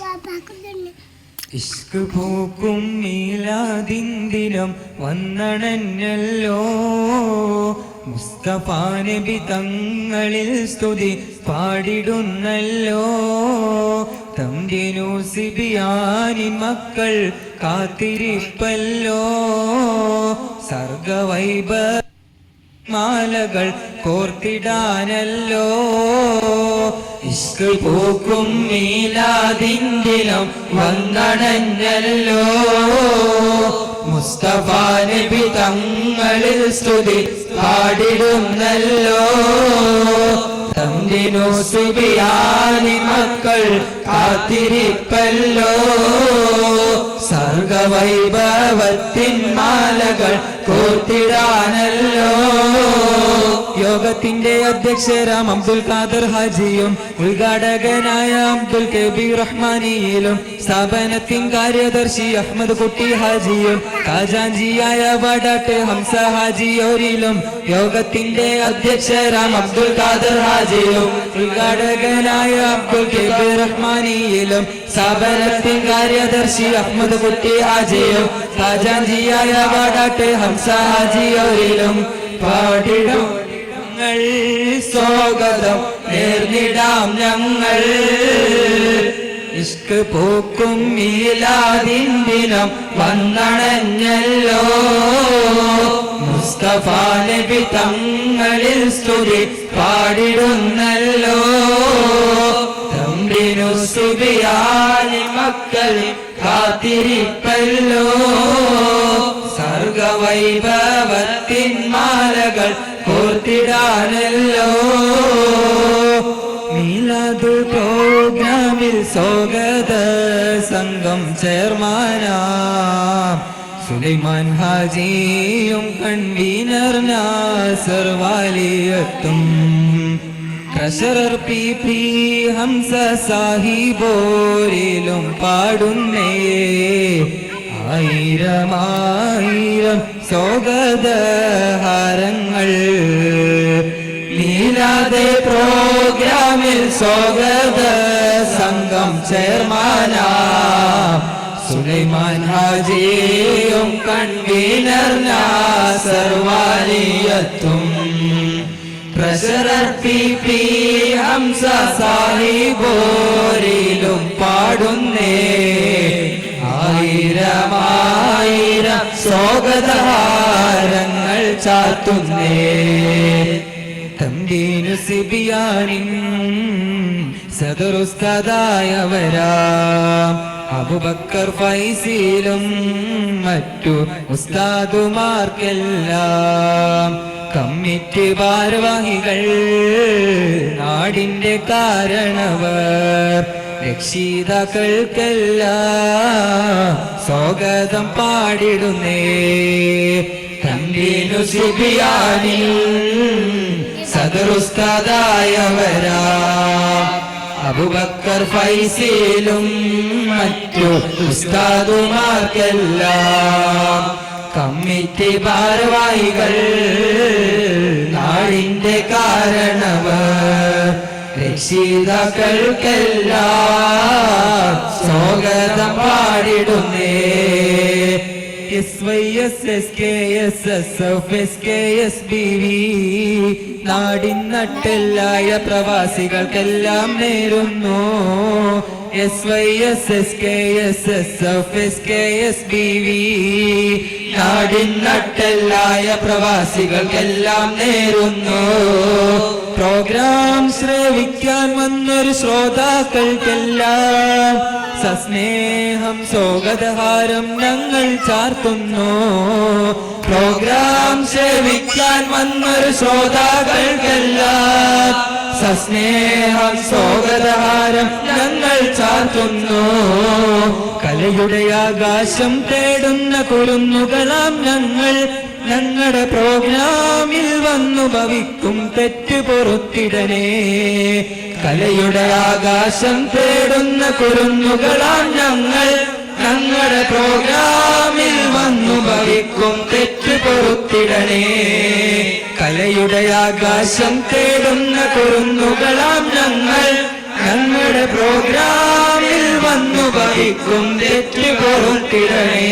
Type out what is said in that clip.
വാപ്പാക്കുന്നുണ്ട് ഇഷ്ക് പൂക്കും മീലാദിന്ദിനം വന്നണഞ്ഞല്ലോ. മുസ്തഫ നബി തങ്ങളിൽ സ്തുതി പാടിടുന്നല്ലോ. തമ്പിനു സിബിയാനി മക്കൾ കാത്തിരിപ്പല്ലോ. സർഗവൈബ മാലകൾ കോർത്തിടാനല്ലോ. ഇഷ്ക് പൂക്കും മീലാദിന്ദിനം വന്നണഞ്ഞല്ലോ മുസ്തഫ തങ്ങളിൽ സ്തുതി പാടിടുന്നല്ലോ. തന്തിനു സുബിയാനി മക്കൾ കാത്തിരിപ്പല്ലോ. സർഗവൈഭവത്തിൻ മാലകൾ കോർത്തിടാനല്ലോ. യോഗത്തിന്റെ അധ്യക്ഷരാം അബ്ദുൽ ഖാദർ ഹാജിയും ഉദ്ഘാടകനായ അബ്ദുൽ കബീർ റഹ്മാനിയിലും സ്ഥാപനത്തിൻ കാര്യദർശി അഹമ്മദ് കുട്ടി ഹാജിയും ഖാജാഞ്ചിയായ വടാട്ട് ഹംസ ഹാജിയോരിലും യോഗത്തിന്റെ അധ്യക്ഷരാം അബ്ദുൽ ഖാദർ ഹാജിയും ഉദ്ഘാടകനായ അബ്ദുൽ കബീർ റഹ്മാനിയിലും സ്ഥാപനത്തിൻ കാര്യദർശി അഹമ്മദ് കുട്ടി ഹാജിയും ഖാജാഞ്ചിയായ വടാട്ട് ഹംസ ഹാജിയോരിലും പാടിടും ഞങ്ങൾ സ്വാഗതം നേർന്നിടാം ഞങ്ങൾ. ഇഷ്ക് പോക്കും മീലാദിൻ ദിനം വന്നണഞ്ഞല്ലോ. മുസ്തഫ നബി തങ്ങളിൽ സ്തുതി പാടിടുന്നല്ലോ. തമ്പിനു സുബിയാനി മക്കൾ കാത്തിരിപ്പല്ലോ. സർഗവൈഭവത്തിൻ മാലകൾ കോർത്തിടാനല്ലോ മീലാതു പ്രോഗ്രാമിൽ സ്വാഗത സംഘം ചെയർമാനാ സുലൈമാൻ ഹാജിയും കൺവീനർ നാസർ വാലിയത്തും. പി ഹംസ സാഹിബോരിലും പാടുന്നേ. ആയിരമായിരം സ്വാഗതഹാരങ്ങൾ നീലാതെ പ്രോഗ്രാമിൽ സ്വാഗത സംഘം ചെയർമാനാ സുലൈമാൻ ഹാജിയും കൺവീനർ സർവാലിയത്തും ട്രഷറർ പി പി ഹംസ പാടുന്നേ. ആയിരമായിരം സ്വാഗതഹാരങ്ങൾ ചാത്തുന്നേ. തമ്പീനു സിബിയാനി സദറുസ്താദായവരാ. അബുബക്കർ ഫൈസിലും മറ്റു ഉസ്താദുമാർക്കെല്ലാം. കമ്മിറ്റി ഭാരവാഹികൾ നാടിന്റെ കാരണവർ. രക്ഷിതാക്കൾക്കെല്ലാം സ്വാഗതം പാടിടുന്നേ. തമ്പീനു സിബിയാനിൽ സദറുസ്താദായവരാ അബുബക്കർ ഫൈസിലും മറ്റു ഉസ്താദുമാർക്കെല്ലാം കമ്മിറ്റി ഭാരവാഹികൾ നാടിന്റെ കാരണവ രക്ഷിതാക്കൾക്കെല്ലാം സ്വാഗതം പാടിടുന്നേ. S Y S S K S S F S K S B V നാടിൻ നട്ടെല്ലായ പ്രവാസികൾക്കെല്ലാം നേരുന്നു. S Y S S K S S F S K S B V നാടിൻ നട്ടെല്ലായ പ്രവാസികൾക്കെല്ലാം നേരുന്നു. പ്രോഗ്രാം ശ്രവിക്കാൻ വന്നൊരു ശ്രോതാക്കൾക്കെല്ലാം സസ്നേഹം സ്വാഗതഹാരം ഞങ്ങൾ ചാർത്തുന്നു. പ്രോഗ്രാം ശ്രവിക്കാൻ വന്നൊരു ശ്രോതാക്കൾക്കെല്ലാം സസ്നേഹം സ്വാഗതഹാരം ഞങ്ങൾ ചാർത്തുന്നു. കലയുടെ ആകാശം തേടുന്ന കുരുന്നുകളാം ഞങ്ങൾ ഞങ്ങളുടെ പ്രോഗ്രാമിൽ വന്നു ഭവിക്കും തെറ്റ് പൊറുത്തിടനേ. കലയുടെ ആകാശം തേടുന്ന കുരുന്നുകളാം ഞങ്ങൾ ഞങ്ങളുടെ പ്രോഗ്രാമിൽ വന്നു ഭവിക്കും തെറ്റ് പൊറുത്തിടനേ. കലയുടെ ആകാശം തേടുന്ന പ്രോഗ്രാമിൽ വന്നു ഭവിക്കും തെറ്റ് പൊറുത്തിടണേ